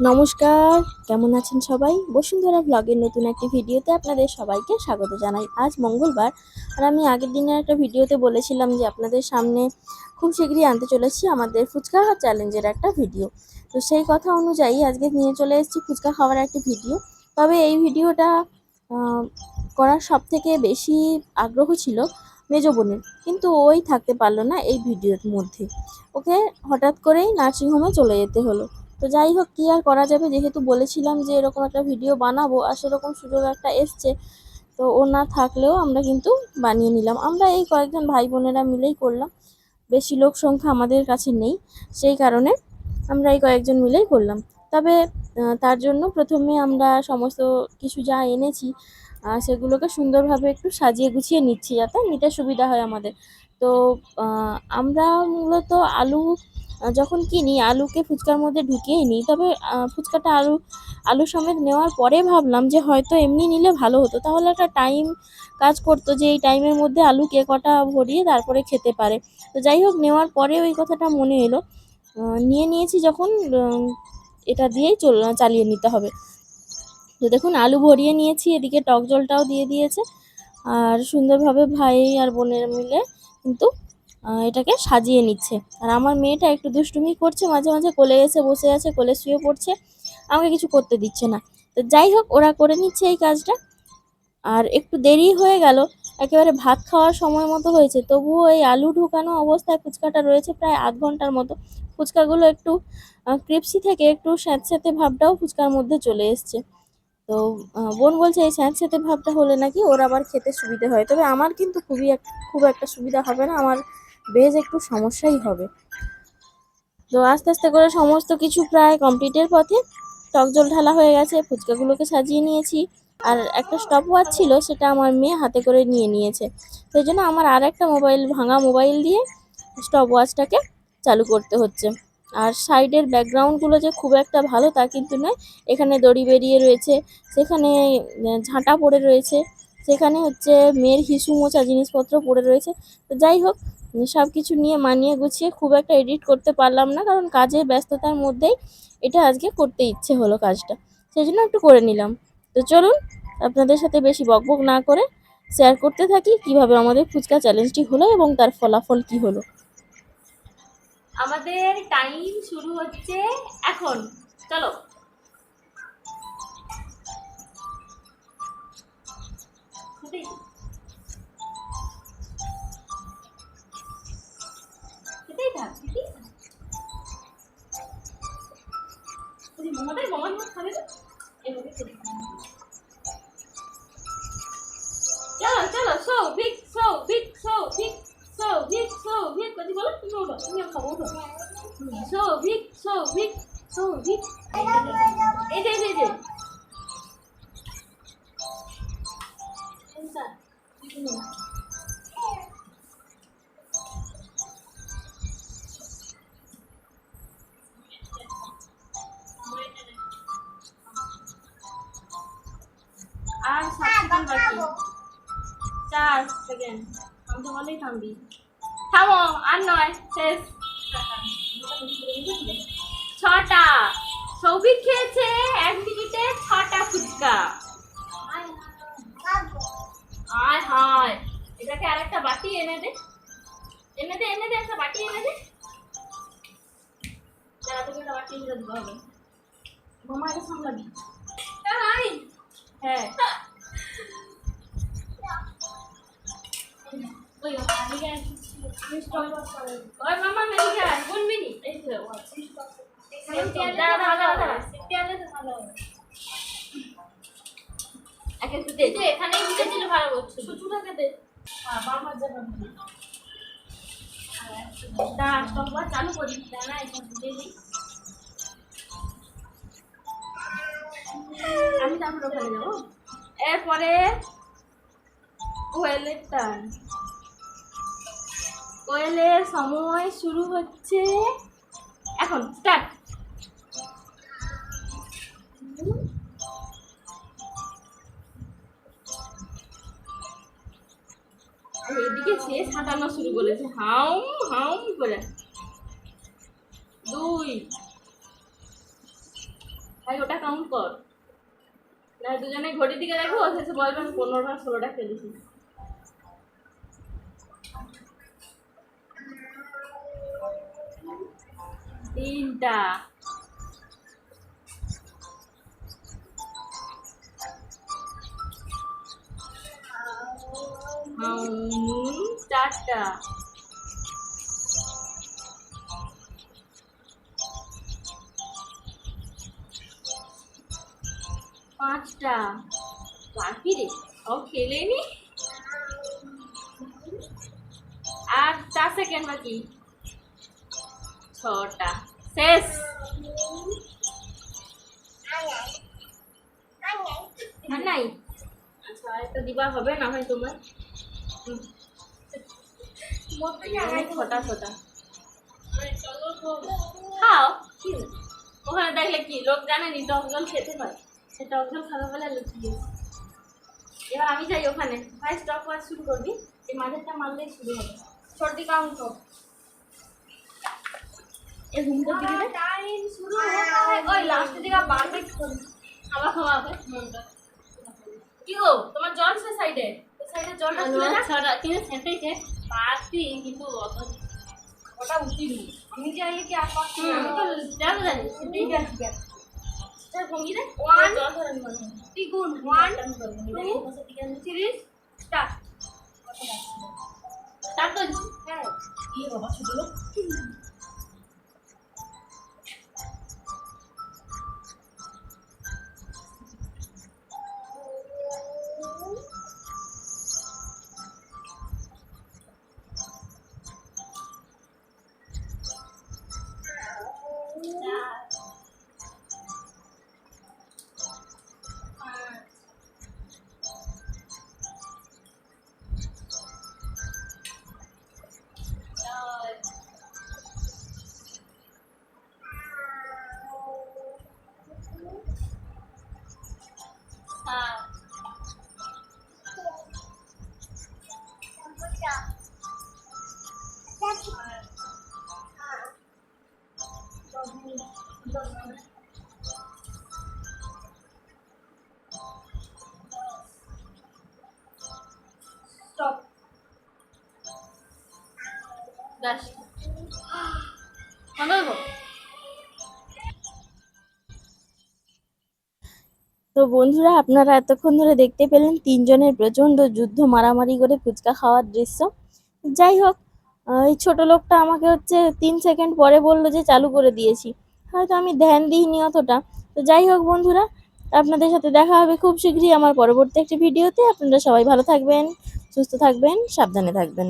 নমস্কার, কেমন আছেন সবাই? বসুন্ধরা ব্লগের নতুন একটি ভিডিওতে আপনাদের সবাইকে স্বাগত জানাই। আজ মঙ্গলবার, আর আমি আগের দিনের একটা ভিডিওতে বলেছিলাম যে আপনাদের সামনে খুব শীঘ্রই আনতে চলেছি আমাদের ফুচকা চ্যালেঞ্জের একটা ভিডিও। তো সেই কথা অনুযায়ী আজকে নিয়ে চলে এসেছি ফুচকা খাওয়ার একটা ভিডিও। তবে এই ভিডিওটা করার সব থেকে বেশি আগ্রহ ছিল মেজ বোনের। কিন্তু ওই থাকতে পারল না এই ভিডিওর মধ্যে। ওকে হঠাৎ করেই নার্সিংহোমে চলে যেতে হলো। তো যাই হোক, কী আর করা যাবে? যেহেতু বলেছিলাম যে এরকম একটা ভিডিও বানাবো আর সেরকম সুযোগ একটা এসছে, তো ও না থাকলেও আমরা কিন্তু বানিয়ে নিলাম। আমরা এই কয়েকজন ভাই বোনেরা মিলেই করলাম। বেশি লোক সংখ্যা আমাদের কাছে নেই, সেই কারণে আমরা এই কয়েকজন মিলেই করলাম। তবে তার জন্য প্রথমে আমরা সমস্ত কিছু যা এনেছি সেগুলোকে সুন্দরভাবে একটু সাজিয়ে গুছিয়ে নিচ্ছি যাতে নিতে সুবিধা হয় আমাদের। তো আমরা মূলত আলু যখন কিনি, আলুকে ফুচকার মধ্যে ঢুকিয়েই নিই তবে ফুচকাটা আলু আলু সমেত নেওয়ার পরে ভাবলাম যে হয়তো এমনি নিলে ভালো হতো। তাহলে একটা টাইম কাজ করতো যে এই টাইমের মধ্যে আলু কে কটা ভরিয়ে তারপরে খেতে পারে। তো যাই হোক, নেওয়ার পরে ওই কথাটা মনে এলো। নিয়ে নিয়েছি যখন এটা দিয়েই চল, চালিয়ে নিতে হবে। তো দেখুন, আলু ভরিয়ে নিয়েছি, এদিকে টক জলটাও দিয়ে দিয়েছে। আর সুন্দরভাবে ভাই আর বোনের মিলে কিন্তু এটাকে সাজিয়ে নিচ্ছে। আর আমার মেয়েটা একটু দুষ্টুমি করছে, মাঝে মাঝে কোলে এসে বসে আছে, কোলে শুয়ে পড়ছে, আমাকে কিছু করতে দিচ্ছে না। তো যাই হোক, ওরা করে নিচ্ছে এই কাজটা। আর একটু দেরি হয়ে গেল, একেবারে ভাত খাওয়ার সময় মতো হয়েছে। তবুও এই আলু ঢুকানো অবস্থায় ফুচকাটা রয়েছে প্রায় আধ ঘণ্টার মতো। ফুচকাগুলো একটু ক্রিপসি থেকে একটু স্যাঁতস্যাঁতে ভাবটাও ফুচকার মধ্যে চলে এসছে। তো বোন বলছে, এই স্যাঁতস্যাঁতে ভাবটা হলে নাকি ওর আবার খেতে সুবিধে হয়। তবে আমার কিন্তু খুবই এক, খুব একটা সুবিধা হবে না। আমার বেশ একটু সমস্যাই হবে। তো আস্তে আস্তে করে সমস্ত কিছু প্রায় কমপ্লিটের পথে টক জল ঢালা হয়ে গেছে, ফুচকাগুলোকে সাজিয়ে নিয়েছি। আর একটা স্টপ ওয়াচ ছিল, সেটা আমার মেয়ে হাতে করে নিয়ে নিয়েছে। সেই জন্য আমার আর একটা মোবাইল ভাঙা মোবাইল দিয়ে স্টপ ওয়াচটাকে চালু করতে হচ্ছে। আর সাইডের ব্যাকগ্রাউন্ডগুলো যে খুব একটা ভালো তা কিন্তু নয়। এখানে দড়ি বেরিয়ে রয়েছে, সেখানে ঝাঁটা পড়ে রয়েছে, সেখানে হচ্ছে মেয়ের হিসু মোচা জিনিসপত্র পড়ে রয়েছে। তো যাই হোক সব কিছু নিয়ে মানিয়ে গুছিয়ে খুব একটা এডিট করতে পারলাম না, কারণ কাজের ব্যস্ততার মধ্যেই এটা আজকে করতে ইচ্ছে হলো কাজটা। সেই জন্য একটু করে নিলাম। তো চলুন, আপনাদের সাথে বেশি বকবক না করে শেয়ার করতে থাকি কীভাবে আমাদের ফুচকা চ্যালেঞ্জটি হলো এবং তার ফলাফল কি হলো। আমাদের টাইম শুরু হচ্ছে এখন। চলো। কদি বলো তুমি ওঠো তুমি খাব ওঠো সৌভিক সৌভিক সৌভিক এই যে এই যে এই যে এইটা, এখানে। আর সাত সেকেন্ড বাকি চার সেকেন্ড থামতে বলেই থামবি থামো, আর নয়, শেষ। ছটা। সৌভিক খেয়েছে এক মিনিটে ছটা ফুচকা। আয় হায়। এটাকে আর একটা বাটি এনে দে। এনে দে এনে দে, একটা বাটি এনে দে। দাঁড়া, তোকে হ্যাঁ। ওই মামা মেদিকে আয় কোন মিনি এই তো চালু করি দাঁড়া এখানে এরপরে কোয়েলের কোয়েলের সময় শুরু হচ্ছে। এখন স্টার্ট এদিকে সে সাঁটানো শুরু করেছে। হাউম হাউম করে। দুই। ভাই, ওটা কাউন্ট কর। না, দুজনে ঘড়ির দিকে দেখো শেষে বলবে আমি পনেরোটা ষোলোটা খেলেছি। তিনটা। চারটা। পাঁচটা। বাকি রে সব খেলেনি? আর চার সেকেন্ড বাকি। ছটা। শেষ আর নাই আচ্ছা একটা দিবা হবে না হয় তোমার? ছটা ছটা খাও। ওখানে দেখলে কি? লোক জানেনি টক জল খেতে হয়। সে টক জল খাবে বলে লুকিয়ে এবার আমি যাই ওখানে। স্টপ ওয়াচ শুরু করবি। এই মাঝেরটা মারলেই শুরু হবে। সর্দি কাউন্ট এ ঘুমটা দিবি টাইম শুরু ওই লাস্টের দিকে বাড়বে খাওয়া খাওয়া হবে কি গো তোমার জল সে সাইডে সাইডে জলটা খুলে না ছটা কিন্তু সেটাইছে পারছি কিন্তু অত ওটা উঠিনি নিজে আইলে কি আর পারছি আমি তো জানো ভঙ্গি one one two three start start করছি। হ্যাঁ। কি বাবা ছোট লোক তো বন্ধুরা, আপনারা এতক্ষণ ধরে দেখতে পেলেন তিনজনের প্রচণ্ড যুদ্ধ মারামারি করে ফুচকা খাওয়ার দৃশ্য। যাই হোক এই ছোট লোকটা আমাকে হচ্ছে তিন সেকেন্ড পরে বলল যে চালু করে দিয়েছি। হয়তো আমি ধ্যান দিইনি অতটা। তো যাই হোক বন্ধুরা, আপনাদের সাথে দেখা হবে খুব শীঘ্রই আমার পরবর্তী একটি ভিডিওতে। আপনারা সবাই ভালো থাকবেন, সুস্থ থাকবেন, সাবধানে থাকবেন।